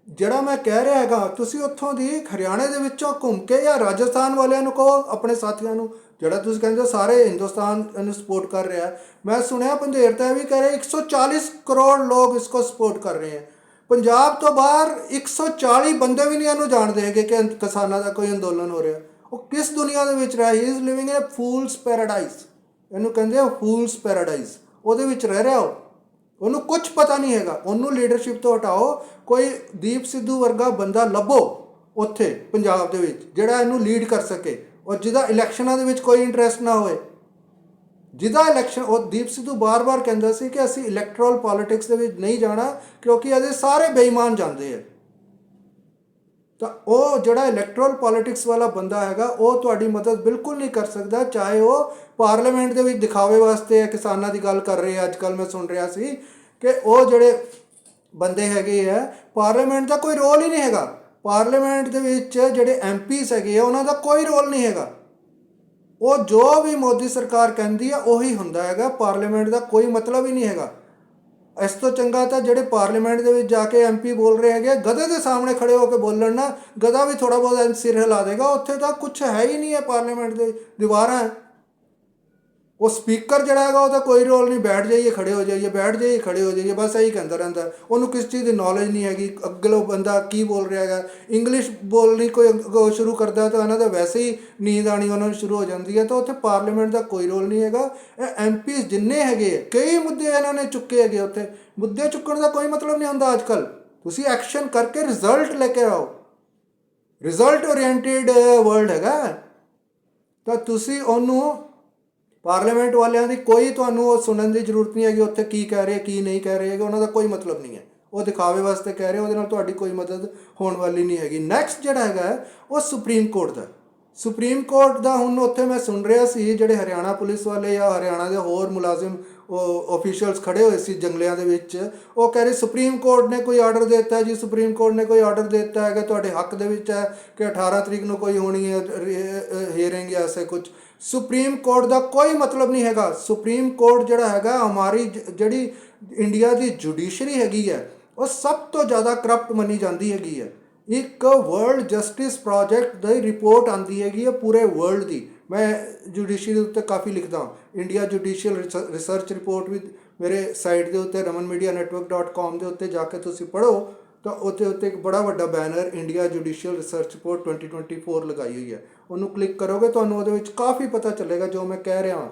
ਜਿਹੜਾ ਮੈਂ ਕਹਿ ਰਿਹਾ ਹੈਗਾ, ਤੁਸੀਂ ਉੱਥੋਂ ਦੀ ਹਰਿਆਣੇ ਦੇ ਵਿੱਚੋਂ ਘੁੰਮ ਕੇ ਜਾਂ ਰਾਜਸਥਾਨ ਵਾਲਿਆਂ ਨੂੰ ਕਹੋ, ਆਪਣੇ ਸਾਥੀਆਂ ਨੂੰ, ਜਿਹੜਾ ਤੁਸੀਂ ਕਹਿੰਦੇ ਹੋ ਸਾਰੇ ਹਿੰਦੁਸਤਾਨ ਨੂੰ ਸਪੋਰਟ ਕਰ ਰਿਹਾ ਮੈਂ ਸੁਣਿਆ ਪੰਧੇਰ ਤਾਂ ਇਹ ਵੀ ਕਹਿ ਰਹੇ 140 ਕਰੋੜ ਲੋਕ ਇਸ ਕੋ ਸਪੋਰਟ ਕਰ ਰਹੇ ਹੈ। ਪੰਜਾਬ ਤੋਂ ਬਾਹਰ 140 ਬੰਦੇ ਵੀ ਨਹੀਂ ਇਹਨੂੰ ਜਾਣਦੇ ਹੈਗੇ ਕਿ ਕਿਸਾਨਾਂ ਦਾ ਕੋਈ ਅੰਦੋਲਨ ਹੋ ਰਿਹਾ। ਉਹ ਕਿਸ ਦੁਨੀਆ ਦੇ ਵਿੱਚ ਰਿਹਾ ਹੀ is living in a fool's paradise ਇਹਨੂੰ ਕਹਿੰਦੇ ਆ ਫੂਲਸ ਪੈਰਾਡਾਈਜ਼ ਉਹਦੇ ਵਿੱਚ ਰਹਿ ਰਿਹਾ ਉਹ। ਉਹਨੂੰ ਕੁਝ ਪਤਾ ਨਹੀਂ ਹੈਗਾ। ਉਹਨੂੰ ਲੀਡਰਸ਼ਿਪ ਤੋਂ ਹਟਾਓ। ਕੋਈ ਦੀਪ ਸਿੱਧੂ ਵਰਗਾ ਬੰਦਾ ਲੱਭੋ ਉੱਥੇ ਪੰਜਾਬ ਦੇ ਵਿੱਚ, ਜਿਹੜਾ ਇਹਨੂੰ ਲੀਡ ਕਰ ਸਕੇ। ਔਰ ਜਿਹਦਾ ਇਲੈਕਸ਼ਨਾਂ ਦੇ ਵਿੱਚ ਕੋਈ ਇੰਟਰਸਟ ਨਾ ਹੋਏ ਜਿਹਦਾ ਇਲੈਕਸ਼ਨ ਉਹ ਦੀਪ ਸਿੱਧੂ ਬਾਰ-ਬਾਰ ਕਹਿੰਦਾ ਸੀ ਕਿ ਅਸੀਂ ਇਲੈਕਟਰਲ ਪੋਲਿਟਿਕਸ ਦੇ ਵਿੱਚ ਨਹੀਂ ਜਾਣਾ, ਕਿਉਂਕਿ ਇਹਦੇ ਸਾਰੇ ਬੇਈਮਾਨ ਜਾਂਦੇ ਆ। ਤਾਂ ਉਹ ਜਿਹੜਾ ਇਲੈਕਟਰਲ ਪੋਲਿਟਿਕਸ ਵਾਲਾ ਬੰਦਾ ਹੈਗਾ, ਉਹ ਤੁਹਾਡੀ ਮਦਦ ਬਿਲਕੁਲ ਨਹੀਂ ਕਰ ਸਕਦਾ, ਚਾਹੇ ਉਹ ਪਾਰਲੀਮੈਂਟ ਦੇ ਵਿੱਚ ਦਿਖਾਵੇ ਵਾਸਤੇ ਕਿਸਾਨਾਂ ਦੀ ਗੱਲ ਕਰ ਰਹੇ ਆ, ਅੱਜ ਕੱਲ ਮੈਂ ਸੁਣ ਰਿਹਾ ਸੀ ਕਿ ਉਹ ਜਿਹੜੇ ਬੰਦੇ ਹੈਗੇ ਆ, ਪਾਰਲੀਮੈਂਟ ਦਾ ਕੋਈ ਰੋਲ ਹੀ ਨਹੀਂ ਹੈਗਾ। ਪਾਰਲੀਮੈਂਟ ਦੇ ਵਿੱਚ ਜਿਹੜੇ ਐਮਪੀਸ ਹੈਗੇ ਆ, ਉਹਨਾਂ ਦਾ ਕੋਈ ਰੋਲ ਨਹੀਂ ਹੈਗਾ। ਉਹ ਜੋ ਵੀ ਮੋਦੀ ਸਰਕਾਰ ਕਹਿੰਦੀ ਆ, ਉਹੀ ਹੁੰਦਾ ਹੈਗਾ। ਪਾਰਲੀਮੈਂਟ ਦਾ ਕੋਈ ਮਤਲਬ ਹੀ ਨਹੀਂ ਹੈਗਾ। ਇਸ ਤੋਂ ਚੰਗਾ ਤਾਂ ਜਿਹੜੇ ਪਾਰਲੀਮੈਂਟ ਦੇ ਵਿੱਚ ਜਾ ਕੇ ਐਮਪੀ ਬੋਲ ਰਹੇ ਹੈਗੇ ਗਧੇ ਦੇ ਸਾਹਮਣੇ ਖੜੇ ਹੋ ਕੇ ਬੋਲਣ ਨਾ, ਗਧਾ ਵੀ ਥੋੜਾ ਬਹੁਤ ਸਿਰ ਹਿਲਾ ਦੇਗਾ। ਉੱਥੇ ਤਾਂ ਕੁਝ ਹੈ ਹੀ ਨਹੀਂ ਹੈ ਪਾਰਲੀਮੈਂਟ ਦੇ, ਦੀਵਾਰਾਂ। ਉਹ ਸਪੀਕਰ ਜਿਹੜਾ ਹੈਗਾ ਉਹਦਾ ਕੋਈ ਰੋਲ ਨਹੀਂ ਬੈਠ ਜਾਈਏ ਖੜੇ ਹੋ ਜਾਈਏ ਬੈਠ ਜਾਈਏ ਖੜੇ ਹੋ ਜਾਈਏ ਬਸ ਇਹੀ ਕਹਿੰਦਾ ਰਹਿੰਦਾ। ਉਹਨੂੰ ਕਿਸ ਚੀਜ਼ ਦੀ ਨੌਲੇਜ ਨਹੀਂ ਹੈਗੀ ਅਗਲੋ ਬੰਦਾ ਕੀ ਬੋਲ ਰਿਹਾ ਹੈਗਾ। ਇੰਗਲਿਸ਼ ਬੋਲਣੀ ਕੋਈ ਸ਼ੁਰੂ ਕਰਦਾ ਤਾਂ ਉਹਨਾਂ ਦਾ ਵੈਸੇ ਹੀ ਨੀਂਦ ਆਣੀ ਉਹਨਾਂ ਨੂੰ ਸ਼ੁਰੂ ਹੋ ਜਾਂਦੀ ਹੈ ਤਾਂ ਉੱਥੇ ਪਾਰਲੀਮੈਂਟ ਦਾ ਕੋਈ ਰੋਲ ਨਹੀਂ ਹੈਗਾ। ਇਹ ਐਮਪੀਸ ਜਿੰਨੇ ਹੈਗੇ ਆ, ਕਈ ਮੁੱਦੇ ਇਹਨਾਂ ਨੇ ਚੁੱਕੇ ਹੈਗੇ ਉੱਥੇ। ਮੁੱਦੇ ਚੁੱਕਣ ਦਾ ਕੋਈ ਮਤਲਬ ਨਹੀਂ ਹੁੰਦਾ ਅੱਜ ਕੱਲ ਤੁਸੀਂ ਐਕਸ਼ਨ ਕਰਕੇ ਰਿਜ਼ਲਟ ਲੈ ਕੇ ਆਓ। ਰਿਜ਼ਲਟ ਓਰੀਐਂਟਡ ਵਰਲਡ ਹੈਗਾ। ਤਾਂ ਤੁਸੀਂ ਉਹਨੂੰ ਪਾਰਲੀਮੈਂਟ ਵਾਲਿਆਂ ਦੀ ਕੋਈ ਤੁਹਾਨੂੰ ਉਹ ਸੁਣਨ ਦੀ ਜ਼ਰੂਰਤ ਨਹੀਂ ਹੈਗੀ, ਉੱਥੇ ਕੀ ਕਹਿ ਰਹੇ, ਕੀ ਨਹੀਂ ਕਹਿ ਰਹੇ ਹੈਗੇ, ਉਹਨਾਂ ਦਾ ਕੋਈ ਮਤਲਬ ਨਹੀਂ ਹੈ। ਉਹ ਦਿਖਾਵੇ ਵਾਸਤੇ ਕਹਿ ਰਹੇ, ਉਹਦੇ ਨਾਲ ਤੁਹਾਡੀ ਕੋਈ ਮਦਦ ਹੋਣ ਵਾਲੀ ਨਹੀਂ ਹੈਗੀ। ਨੈਕਸਟ ਜਿਹੜਾ ਹੈਗਾ, ਉਹ ਸੁਪਰੀਮ ਕੋਰਟ ਦਾ। ਸੁਪਰੀਮ ਕੋਰਟ ਦਾ ਹੁਣ ਉੱਥੇ ਮੈਂ ਸੁਣ ਰਿਹਾ ਸੀ, ਜਿਹੜੇ ਹਰਿਆਣਾ ਪੁਲਿਸ ਵਾਲੇ ਜਾਂ ਹਰਿਆਣਾ ਦੇ ਹੋਰ ਮੁਲਾਜ਼ਮ, ਉਹ ਆਫੀਸ਼ੀਅਲਸ ਖੜੇ ਹੋਏ ਸੀ ਜੰਗਲਿਆਂ ਦੇ ਵਿੱਚ, ਉਹ ਕਹਿ ਰਹੇ ਸੁਪਰੀਮ ਕੋਰਟ ਨੇ ਕੋਈ ਆਰਡਰ ਦਿੱਤਾ ਜੀ ਸੁਪਰੀਮ ਕੋਰਟ ਨੇ ਕੋਈ ਆਰਡਰ ਦਿੱਤਾ ਹੈਗਾ, ਤੁਹਾਡੇ ਹੱਕ ਦੇ ਵਿੱਚ ਹੈ ਕਿ 18 ਤਰੀਕ ਨੂੰ ਕੋਈ ਹੋਣੀ ਹੈ ਹੀਅਰਿੰਗ ਜਾਂ ਐਸੇ ਕੁਝ ਸੁਪਰੀਮ ਕੋਰਟ ਦਾ ਕੋਈ ਮਤਲਬ ਨਹੀਂ ਹੈਗਾ। ਸੁਪਰੀਮ ਕੋਰਟ ਜਿਹੜਾ ਹੈਗਾ, ਹਮਾਰੀ ਜ- ਜਿਹੜੀ ਇੰਡੀਆ ਦੀ ਜੁਡੀਸ਼ਰੀ ਹੈਗੀ ਹੈ, ਉਹ ਸਭ ਤੋਂ ਜ਼ਿਆਦਾ ਕਰਪਟ ਮੰਨੀ ਜਾਂਦੀ ਹੈਗੀ ਹੈ। ਇੱਕ ਵਰਲਡ ਜਸਟਿਸ ਪ੍ਰੋਜੈਕਟ ਦੀ ਰਿਪੋਰਟ ਆਂਦੀ ਹੈਗੀ ਹੈ ਪੂਰੇ ਵਰਲਡ ਦੀ। ਮੈਂ ਜੁਡੀਸ਼ਰੀ ਦੇ ਉੱਤੇ ਕਾਫੀ ਲਿਖਦਾ ਹਾਂ। ਇੰਡੀਆ ਜੁਡੀਸ਼ੀਅਲ ਰਿਸਰਚ ਰਿਪੋਰਟ ਵੀ ਮੇਰੇ ਸਾਈਟ ਦੇ ਉੱਤੇ ramanmedianetwork.com ਦੇ ਉੱਤੇ ਜਾ ਕੇ ਤੁਸੀਂ ਪੜ੍ਹੋ। ਤਾਂ ਉੱਤੇ ਉੱਤੇ ਇੱਕ ਬੜਾ ਵੱਡਾ banner India judicial research report 2024 ਲਗਾਈ ਹੋਈ ਹੈ। ਉਹਨੂੰ ਕਲਿੱਕ ਕਰੋਗੇ ਤੁਹਾਨੂੰ ਉਹਦੇ ਵਿੱਚ ਕਾਫੀ ਪਤਾ ਚੱਲੇਗਾ ਜੋ ਮੈਂ ਕਹਿ ਰਿਹਾ ਹਾਂ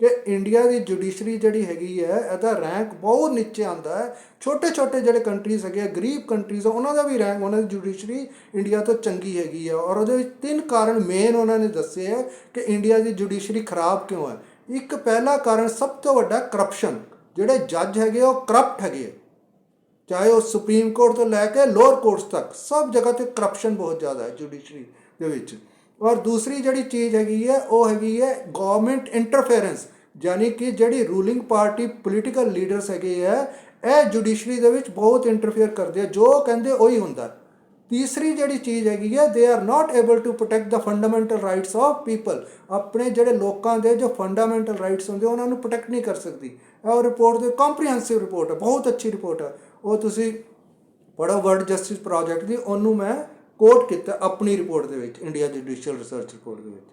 ਕਿ ਇੰਡੀਆ ਦੀ ਜੁਡੀਸ਼ਰੀ ਜਿਹੜੀ ਹੈਗੀ ਹੈ ਇਹਦਾ ਰੈਂਕ ਬਹੁਤ ਨੀਚੇ ਆਂਦਾ ਹੈ। ਛੋਟੇ ਛੋਟੇ ਜਿਹੜੇ ਕੰਟਰੀਜ਼ ਹੈਗੇ ਆ ਗਰੀਬ ਕੰਟਰੀਜ਼ ਉਹਨਾਂ ਦਾ ਵੀ ਰੈਂਕ ਉਹਨਾਂ ਦੀ ਜੁਡੀਸ਼ਰੀ ਇੰਡੀਆ ਤੋਂ ਚੰਗੀ ਹੈਗੀ ਹੈ ਔਰ ਉਹਦੇ ਵਿੱਚ ਤਿੰਨ ਕਾਰਨ ਮੇਨ ਉਹਨਾਂ ਨੇ ਦੱਸੇ ਹੈ ਕਿ ਇੰਡੀਆ ਦੀ ਜੁਡੀਸ਼ਰੀ ਖਰਾਬ ਕਿਉਂ ਹੈ। ਇੱਕ ਪਹਿਲਾ ਕਾਰਨ ਸਭ ਤੋਂ ਵੱਡਾ ਕਰਪਸ਼ਨ ਜਿਹੜੇ ਜੱਜ ਹੈਗੇ ਆ, ਉਹ ਕਰਪਟ ਹੈਗੇ ਆ। ਚਾਹੇ ਉਹ ਸੁਪਰੀਮ ਕੋਰਟ ਤੋਂ ਲੈ ਕੇ ਲੋਅਰ ਕੋਰਟਸ ਤੱਕ, ਸਭ ਜਗ੍ਹਾ ਤੇ ਕਰਪਸ਼ਨ ਬਹੁਤ ਜ਼ਿਆਦਾ ਹੈ ਜੁਡੀਸ਼ਰੀ ਦੇ ਵਿੱਚ। ਔਰ ਦੂਸਰੀ ਜਿਹੜੀ ਚੀਜ਼ ਹੈਗੀ ਹੈ, ਉਹ ਹੈਗੀ ਹੈ ਗਵਰਨਮੈਂਟ ਇੰਟਰਫੇਰੈਂਸ ਯਾਨੀ ਕਿ ਜਿਹੜੀ ਰੂਲਿੰਗ ਪਾਰਟੀ ਪੋਲੀਟੀਕਲ ਲੀਡਰਸ ਹੈਗੇ ਹੈ, ਇਹ ਜੁਡੀਸ਼ਰੀ ਦੇ ਵਿੱਚ ਬਹੁਤ ਇੰਟਰਫੇਅਰ ਕਰਦੇ ਆ, ਜੋ ਕਹਿੰਦੇ ਉਹੀ ਹੁੰਦਾ। ਤੀਸਰੀ ਜਿਹੜੀ ਚੀਜ਼ ਹੈਗੀ ਹੈ they are not able to protect the fundamental rights of people ਆਪਣੇ ਜਿਹੜੇ ਲੋਕਾਂ ਦੇ ਜੋ ਫੰਡਾਮੈਂਟਲ ਰਾਈਟਸ ਹੁੰਦੇ, ਉਹਨਾਂ ਨੂੰ ਪ੍ਰੋਟੈਕਟ ਨਹੀਂ ਕਰ ਸਕਦੀ। ਇਹ ਰਿਪੋਰਟ ਦੇ ਕੰਪਰੀਹੈਂਸਿਵ ਰਿਪੋਰਟ ਹੈ, ਬਹੁਤ ਅੱਛੀ ਰਿਪੋਰਟ ਹੈ। ਉਹ ਤੁਸੀਂ ਪੜੋ ਵਰਲਡ ਜਸਟਿਸ ਪ੍ਰੋਜੈਕਟ ਦੀ, ਉਹਨੂੰ ਮੈਂ ਕੋਟ ਕੀਤਾ ਆਪਣੀ ਰਿਪੋਰਟ ਦੇ ਵਿੱਚ, ਇੰਡੀਆ ਜੁਡੀਸ਼ੀਅਲ ਰਿਸਰਚ ਰਿਪੋਰਟ ਦੇ ਵਿੱਚ।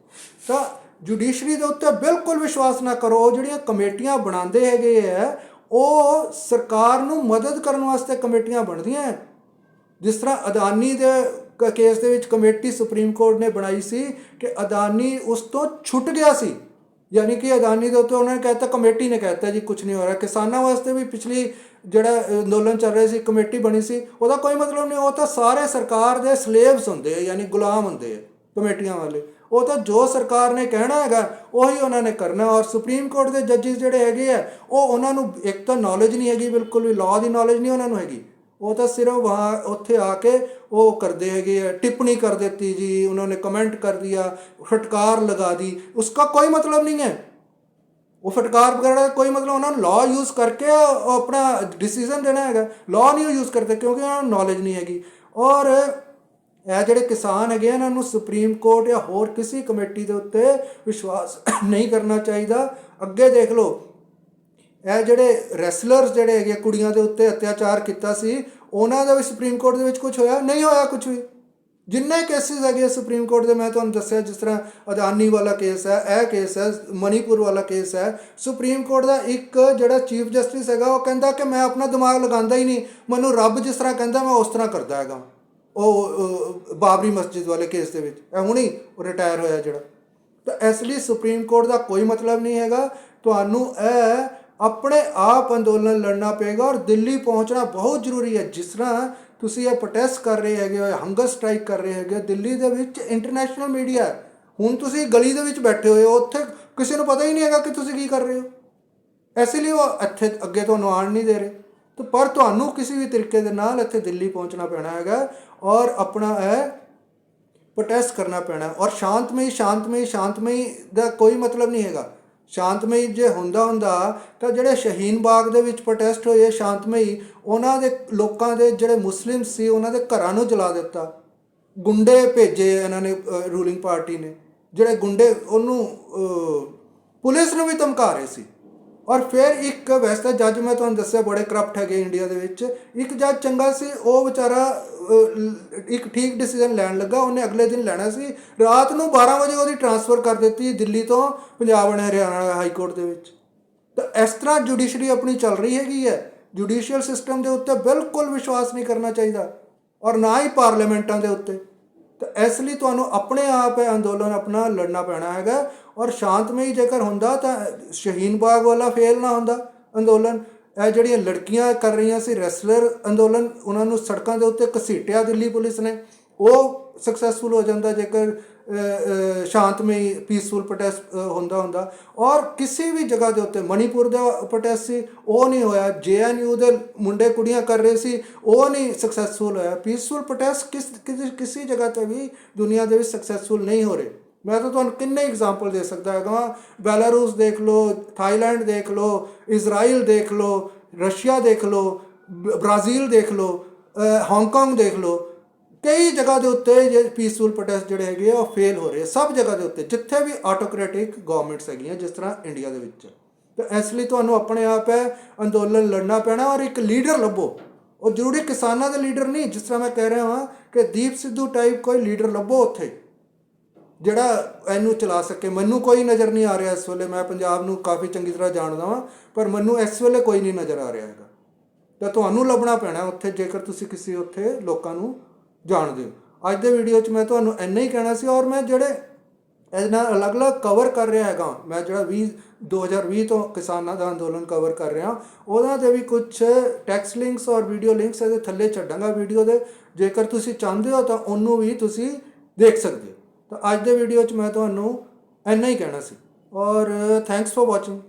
ਤਾਂ ਜੁਡੀਸ਼ਰੀ ਦੇ ਉੱਤੇ ਬਿਲਕੁਲ ਵਿਸ਼ਵਾਸ ਨਾ ਕਰੋ, ਉਹ ਜਿਹੜੀਆਂ ਕਮੇਟੀਆਂ ਬਣਾਉਂਦੇ ਹੈਗੇ ਆ, ਉਹ ਸਰਕਾਰ ਨੂੰ ਮਦਦ ਕਰਨ ਵਾਸਤੇ ਕਮੇਟੀਆਂ ਬਣਦੀਆਂ ਹੈ ਜਿਸ ਤਰ੍ਹਾਂ ਅਦਾਨੀ ਦੇ ਕ- ਕੇਸ ਦੇ ਵਿੱਚ ਕਮੇਟੀ ਸੁਪਰੀਮ ਕੋਰਟ ਨੇ ਬਣਾਈ ਸੀ ਕਿ ਅਦਾਨੀ ਉਸ ਤੋਂ ਛੁੱਟ ਗਿਆ ਸੀ। ਯਾਨੀ ਕਿ ਅਦਾਨੀ ਦੇ ਉੱਤੇ ਉਹਨਾਂ ਨੇ ਕਹਿਤਾ ਕਮੇਟੀ ਨੇ ਕਹਿਤਾ ਜੀ ਕੁਝ ਨਹੀਂ ਹੋ ਰਿਹਾ। ਕਿਸਾਨਾਂ ਵਾਸਤੇ ਵੀ ਪਿਛਲੀ ਜਿਹੜਾ ਅੰਦੋਲਨ ਚੱਲ ਰਿਹਾ ਸੀ, ਕਮੇਟੀ ਬਣੀ ਸੀ, ਉਹਦਾ ਕੋਈ ਮਤਲਬ ਨਹੀਂ, ਉਹ ਤਾਂ ਸਾਰੇ ਸਰਕਾਰ ਦੇ ਸਲੇਵਸ ਹੁੰਦੇ ਆ, ਯਾਨੀ ਗੁਲਾਮ ਹੁੰਦੇ ਆ, ਕਮੇਟੀਆਂ ਵਾਲੇ। ਉਹ ਤਾਂ ਜੋ ਸਰਕਾਰ ਨੇ ਕਹਿਣਾ ਹੈਗਾ, ਉਹੀ ਉਹਨਾਂ ਨੇ ਕਰਨਾ, ਔਰ ਸੁਪਰੀਮ ਕੋਰਟ ਦੇ ਜੱਜਿਸ ਜਿਹੜੇ ਹੈਗੇ ਆ, ਉਹ ਉਹਨਾਂ ਨੂੰ ਇੱਕ ਤਾਂ ਨੌਲੇਜ ਨਹੀਂ ਹੈਗੀ ਬਿਲਕੁਲ ਵੀ ਲਾਅ ਦੀ ਨੌਲੇਜ ਨਹੀਂ ਉਹਨਾਂ ਨੂੰ ਹੈਗੀ। ਉਹ ਤਾਂ ਸਿਰਫ ਵਹਾਂ ਉੱਥੇ ਆ ਕੇ ਉਹ ਕਰਦੇ ਹੈਗੇ ਆ, ਟਿੱਪਣੀ ਕਰ ਦਿੱਤੀ ਜੀ, ਉਹਨਾਂ ਨੇ ਕਮੈਂਟ ਕਰ ਦਿਆ ਫਟਕਾਰ ਲਗਾ ਦੀ ਉਸਕਾ ਕੋਈ ਮਤਲਬ ਨਹੀਂ ਹੈ। ਉਹ ਫਟਕਾਰ ਵਗੈਰਾ ਕੋਈ ਮਤਲਬ ਉਹਨਾਂ ਨੂੰ ਲਾਅ ਯੂਜ਼ ਕਰਕੇ ਉਹ ਆਪਣਾ ਡਿਸੀਜਨ ਦੇਣਾ ਹੈਗਾ। ਲਾਅ ਨਹੀਂ ਯੂਜ਼ ਕਰਦੇ ਕਿਉਂਕਿ ਉਹਨਾਂ ਨੂੰ ਨੌਲੇਜ ਨਹੀਂ ਹੈਗੀ। ਔਰ ਇਹ ਜਿਹੜੇ ਕਿਸਾਨ ਹੈਗੇ ਇਹਨਾਂ ਨੂੰ ਸੁਪਰੀਮ ਕੋਰਟ ਜਾਂ ਹੋਰ ਕਿਸੇ ਕਮੇਟੀ ਦੇ ਉੱਤੇ ਵਿਸ਼ਵਾਸ ਨਹੀਂ ਕਰਨਾ ਚਾਹੀਦਾ। ਅੱਗੇ ਦੇਖ ਲਓ, ਇਹ ਜਿਹੜੇ ਰੈਸਲਰਸ ਜਿਹੜੇ ਹੈਗੇ ਕੁੜੀਆਂ ਦੇ ਉੱਤੇ ਅਤਿਆਚਾਰ ਕੀਤਾ ਸੀ, ਉਹਨਾਂ ਦਾ ਵੀ ਸੁਪਰੀਮ ਕੋਰਟ ਦੇ ਵਿੱਚ ਕੁਝ ਹੋਇਆ? ਨਹੀਂ ਹੋਇਆ ਕੁਝ ਵੀ। ਜਿੰਨੇ ਕੇਸਿਸ ਹੈਗੇ ਸੁਪਰੀਮ ਕੋਰਟ ਦੇ, ਮੈਂ ਤੁਹਾਨੂੰ ਦੱਸਿਆ ਜਿਸ ਤਰ੍ਹਾਂ ਅਦਾਨੀ ਵਾਲਾ ਕੇਸ ਹੈ, ਇਹ ਕੇਸ ਹੈ, ਮਨੀਪੁਰ ਵਾਲਾ ਕੇਸ ਹੈ। ਸੁਪਰੀਮ ਕੋਰਟ ਦਾ ਇੱਕ ਜਿਹੜਾ ਚੀਫ ਜਸਟਿਸ ਹੈਗਾ, ਉਹ ਕਹਿੰਦਾ ਕਿ ਮੈਂ ਆਪਣਾ ਦਿਮਾਗ ਲਗਾਉਂਦਾ ਹੀ ਨਹੀਂ। ਮੈਨੂੰ ਰੱਬ ਜਿਸ ਤਰ੍ਹਾਂ ਕਹਿੰਦਾ, ਮੈਂ ਉਸ ਤਰ੍ਹਾਂ ਕਰਦਾ ਹੈਗਾ। ਉਹ ਬਾਬਰੀ ਮਸਜਿਦ ਵਾਲੇ ਕੇਸ ਦੇ ਵਿੱਚ। ਇਹ ਹੁਣੀ ਰਿਟਾਇਰ ਹੋਇਆ ਜਿਹੜਾ। ਤਾਂ ਇਸ ਲਈ ਸੁਪਰੀਮ ਕੋਰਟ ਦਾ ਕੋਈ ਮਤਲਬ ਨਹੀਂ ਹੈਗਾ। ਤੁਹਾਨੂੰ ਇਹ ਆਪਣੇ ਆਪ ਅੰਦੋਲਨ ਲੜਨਾ ਪਏਗਾ ਔਰ ਦਿੱਲੀ ਪਹੁੰਚਣਾ ਬਹੁਤ ਜ਼ਰੂਰੀ ਹੈ। ਜਿਸ ਤਰ੍ਹਾਂ ਤੁਸੀਂ ਇਹ ਪ੍ਰੋਟੈਸਟ ਕਰ ਰਹੇ ਹੈਗੇ ਹੋ ਹੰਗਰ ਸਟ੍ਰਾਈਕ ਕਰ ਰਹੇ ਹੈਗੇ ਹੋ, ਦਿੱਲੀ ਦੇ ਵਿੱਚ ਇੰਟਰਨੈਸ਼ਨਲ ਮੀਡੀਆ ਹੁਣ ਤੁਸੀਂ ਗਲੀ ਦੇ ਵਿੱਚ ਬੈਠੇ ਹੋਏ ਹੋ, ਉੱਥੇ ਕਿਸੇ ਨੂੰ ਪਤਾ ਹੀ ਨਹੀਂ ਹੈਗਾ ਕਿ ਤੁਸੀਂ ਕੀ ਕਰ ਰਹੇ ਹੋ। ਇਸ ਲਈ ਉਹ ਇੱਥੇ ਅੱਗੇ ਤੋਂ ਆਉਣ ਨਹੀਂ ਦੇ ਰਹੇ। ਤੇ ਪਰ ਤੁਹਾਨੂੰ ਕਿਸੇ ਵੀ ਤਰੀਕੇ ਦੇ ਨਾਲ ਇੱਥੇ ਦਿੱਲੀ ਪਹੁੰਚਣਾ ਪੈਣਾ ਹੈਗਾ ਔਰ ਆਪਣਾ ਇਹ ਪ੍ਰੋਟੈਸਟ ਕਰਨਾ ਪੈਣਾ। ਔਰ ਸ਼ਾਂਤਮਈ ਸ਼ਾਂਤਮਈ ਸ਼ਾਂਤਮਈ ਦਾ ਕੋਈ ਮਤਲਬ ਨਹੀਂ ਹੈਗਾ। ਸ਼ਾਂਤਮਈ ਜੇ ਹੁੰਦਾ ਹੁੰਦਾ, ਤਾਂ ਜਿਹੜੇ ਸ਼ਹੀਨ ਬਾਗ ਦੇ ਵਿੱਚ ਪ੍ਰੋਟੈਸਟ ਹੋਏ ਸ਼ਾਂਤਮਈ, ਉਹਨਾਂ ਦੇ ਲੋਕਾਂ ਦੇ ਜਿਹੜੇ ਮੁਸਲਿਮ ਸੀ, ਉਹਨਾਂ ਦੇ ਘਰਾਂ ਨੂੰ ਜਲਾ ਦਿੱਤਾ। ਗੁੰਡੇ ਭੇਜੇ ਇਹਨਾਂ ਨੇ ਰੂਲਿੰਗ ਪਾਰਟੀ ਨੇ। ਜਿਹੜੇ ਗੁੰਡੇ, ਉਹਨੂੰ ਪੁਲਿਸ ਨੂੰ ਵੀ ਧਮਕਾ ਰਹੇ ਸੀ। ਔਰ ਫਿਰ ਇੱਕ ਵੈਸੇ ਤਾਂ ਜੱਜ ਮੈਂ ਤੁਹਾਨੂੰ ਦੱਸਿਆ ਬੜੇ ਕਰਪਟ ਹੈਗੇ ਇੰਡੀਆ ਦੇ ਵਿੱਚ। ਇੱਕ ਜੱਜ ਚੰਗਾ ਸੀ, ਉਹ ਵਿਚਾਰਾ ਇੱਕ ਠੀਕ ਡਿਸੀਜਨ ਲੈਣ ਲੱਗਾ, ਉਹਨੇ ਅਗਲੇ ਦਿਨ ਲੈਣਾ ਸੀ। ਰਾਤ ਨੂੰ 12 ਵਜੇ ਉਹਦੀ ਟਰਾਂਸਫਰ ਕਰ ਦਿੱਤੀ ਦਿੱਲੀ ਤੋਂ ਪੰਜਾਬ ਨੇ ਹਰਿਆਣਾ ਹਾਈ ਕੋਰਟ ਦੇ ਵਿੱਚ। ਤਾਂ ਇਸ ਤਰ੍ਹਾਂ ਜੁਡੀਸ਼ਰੀ ਆਪਣੀ ਚੱਲ ਰਹੀ ਹੈਗੀ ਹੈ। ਜੁਡੀਸ਼ੀਅਲ ਸਿਸਟਮ ਦੇ ਉੱਤੇ ਬਿਲਕੁਲ ਵਿਸ਼ਵਾਸ ਨਹੀਂ ਕਰਨਾ ਚਾਹੀਦਾ ਔਰ ਨਾ ਹੀ ਪਾਰਲੀਮੈਂਟਾਂ ਦੇ ਉੱਤੇ। ਤਾਂ ਇਸ ਲਈ ਤੁਹਾਨੂੰ ਆਪਣੇ ਆਪ ਇਹ ਅੰਦੋਲਨ ਆਪਣਾ ਲੜਨਾ ਪੈਣਾ ਹੈਗਾ। ਔਰ ਸ਼ਾਂਤਮਈ ਜੇਕਰ ਹੁੰਦਾ ਤਾਂ ਸ਼ਹੀਨ ਬਾਗ ਵਾਲਾ ਫੇਲ ਨਾ ਹੁੰਦਾ ਅੰਦੋਲਨ। ਇਹ ਜਿਹੜੀਆਂ ਲੜਕੀਆਂ ਕਰ ਰਹੀਆਂ ਸੀ, ਰੈਸਲਰ ਅੰਦੋਲਨ, ਉਹਨਾਂ ਨੂੰ ਸੜਕਾਂ ਦੇ ਉੱਤੇ ਘਸੀਟਿਆ ਦਿੱਲੀ ਪੁਲਿਸ ਨੇ। ਉਹ ਸਕਸੈਸਫੁਲ ਹੋ ਜਾਂਦਾ ਜੇਕਰ ਸ਼ਾਂਤਮਈ ਪੀਸਫੁਲ ਪ੍ਰੋਟੈਸਟ ਹੁੰਦਾ ਹੁੰਦਾ। ਔਰ ਕਿਸੇ ਵੀ ਜਗ੍ਹਾ ਦੇ ਉੱਤੇ, ਮਣੀਪੁਰ ਦਾ ਪ੍ਰੋਟੈਸਟ ਸੀ, ਉਹ ਨਹੀਂ ਹੋਇਆ। ਜੇਐਨਯੂ ਦੇ ਮੁੰਡੇ ਕੁੜੀਆਂ ਕਰ ਰਹੇ ਸੀ, ਉਹ ਨਹੀਂ ਸਕਸੈਸਫੁਲ ਹੋਇਆ। ਪੀਸਫੁਲ ਪ੍ਰੋਟੈਸਟ ਕਿਸ, ਕਿਸੇ ਕਿਸੇ ਜਗ੍ਹਾ ਤੇ ਵੀ ਦੁਨੀਆ ਦੇ ਵਿੱਚ ਸਕਸੈਸਫੁਲ ਨਹੀਂ ਹੋ ਰਹੇ। ਮੈਂ ਤਾਂ ਤੁਹਾਨੂੰ ਕਿੰਨੇ ਐਗਜ਼ਾਮਪਲ ਦੇ ਸਕਦਾ ਹੈਗਾ ਬੈਲਾਰੂਸ ਦੇਖ ਲਓ ਥਾਈਲੈਂਡ ਦੇਖ ਲਓ ਇਜ਼ਰਾਈਲ ਦੇਖ ਲਓ ਰਸ਼ੀਆ ਦੇਖ ਲਓ ਬ੍ਰਾਜ਼ੀਲ ਦੇਖ ਲਓ ਅ, ਹਾਂਗਕਾਂਗ ਦੇਖ ਲਓ। ਕਈ ਜਗ੍ਹਾ ਦੇ ਉੱਤੇ ਜੇ ਪੀਸਫੁਲ ਪ੍ਰੋਟੈਸਟ ਜਿਹੜੇ ਹੈਗੇ ਆ ਉਹ ਫੇਲ ਹੋ ਰਹੇ ਸਭ ਜਗ੍ਹਾ ਦੇ ਉੱਤੇ ਜਿੱਥੇ ਵੀ ਆਟੋਕ੍ਰੈਟਿਕ ਗਵਰਨਮੈਂਟਸ ਹੈਗੀਆਂ ਜਿਸ ਤਰ੍ਹਾਂ ਇੰਡੀਆ ਦੇ ਵਿੱਚ। ਤਾਂ ਇਸ ਲਈ ਤੁਹਾਨੂੰ ਆਪਣੇ ਆਪ ਹੈ ਅੰਦੋਲਨ ਲੜਨਾ ਪੈਣਾ ਔਰ ਇੱਕ ਲੀਡਰ ਲੱਭੋ। ਉਹ ਜ਼ਰੂਰੀ ਕਿਸਾਨਾਂ ਦਾ ਲੀਡਰ ਨਹੀਂ ਜਿਸ ਤਰ੍ਹਾਂ ਮੈਂ ਕਹਿ ਰਿਹਾ ਹਾਂ ਕਿ ਦੀਪ ਸਿੱਧੂ ਟਾਈਪ ਕੋਈ ਲੀਡਰ ਲੱਭੋ ਉੱਥੇ। ਜਿਹੜਾ ਇਹਨੂੰ ਚਲਾ ਸਕੇ। ਮੈਨੂੰ ਕੋਈ ਨਜ਼ਰ ਨਹੀਂ ਆ ਰਿਹਾ ਇਸ ਵੇਲੇ। ਮੈਂ ਪੰਜਾਬ ਨੂੰ ਕਾਫੀ ਚੰਗੀ ਤਰ੍ਹਾਂ ਜਾਣਦਾ ਹਾਂ ਪਰ ਮੈਨੂੰ ਇਸ ਵੇਲੇ ਕੋਈ ਨਹੀਂ ਨਜ਼ਰ ਆ ਰਿਹਾ ਹੈਗਾ। ਤਾਂ ਤੁਹਾਨੂੰ ਲੱਭਣਾ ਪੈਣਾ ਉੱਥੇ, ਜੇਕਰ ਤੁਸੀਂ ਕਿਸੇ ਉੱਥੇ ਲੋਕਾਂ ਨੂੰ ਜਾਣਦੇ ਹੋ। ਅੱਜ ਦੇ ਵੀਡੀਓ 'ਚ ਮੈਂ ਤੁਹਾਨੂੰ ਇੰਨਾ ਹੀ ਕਹਿਣਾ ਸੀ, ਔਰ ਮੈਂ ਜਿਹੜੇ ਇਹਨਾਂ ਅਲੱਗ-ਅਲੱਗ ਕਵਰ ਕਰ ਰਿਹਾ ਹੈਗਾ, ਮੈਂ ਜਿਹੜਾ 20 2020 ਤੋਂ ਕਿਸਾਨਾਂ ਦਾ ਅੰਦੋਲਨ ਕਵਰ ਕਰ ਰਿਹਾ ਉਹਨਾਂ ਦੇ ਵੀ ਕੁਝ ਟੈਕਸਟ ਲਿੰਕਸ ਔਰ ਵੀਡੀਓ ਲਿੰਕਸ ਇਹਦੇ ਥੱਲੇ ਛੱਡਾਂਗਾ ਵੀਡੀਓ ਦੇ। ਜੇਕਰ ਤੁਸੀਂ ਚਾਹੁੰਦੇ ਹੋ ਤਾਂ ਉਹਨੂੰ ਵੀ ਤੁਸੀਂ ਦੇਖ ਸਕਦੇ ਹੋ। ਤਾਂ ਅੱਜ ਦੇ ਵੀਡੀਓ 'ਚ ਮੈਂ ਤੁਹਾਨੂੰ ਇੰਨਾ ਹੀ ਕਹਿਣਾ ਸੀ ਔਰ ਥੈਂਕਸ ਫॉर ਵਾਚਿੰਗ